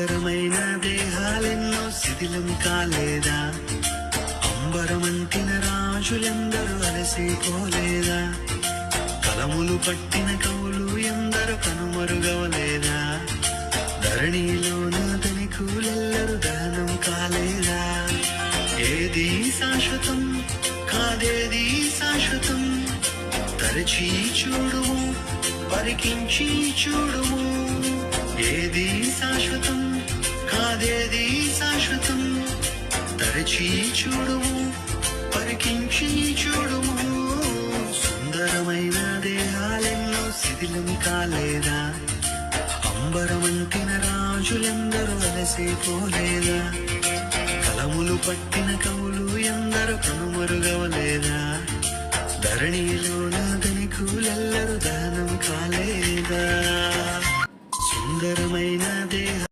అంబరమైన దేహాలెన్నో శిథిలం కాలేదా? అంబరమంటిన రాజులెందరూ అలసిపోలేదా? కలములు పట్టిన కవులు ఎందరు కనుమరుగవలేదా? ధరణిలోన ధనికులెల్లరు దహనం కాలేదా? ఏది శాశ్వతం కాదేది శాశ్వతం? తరచి చూడుము పరికించి చూడుము. కాదేది శాశ్వతం? తరచి చూడుము పరికించి చూడుము. సుందరమైన దేహాలెన్నో శిథిలం కాలేదా? అంబరమంటిన రాజులెందరూ అలసిపోలేదా కలములు పట్టిన కవులు ఎందరు కనుమరుగవలేదా? నాదని కూలెల్లరు దానం కాలేదా? సుందరమైన దేహ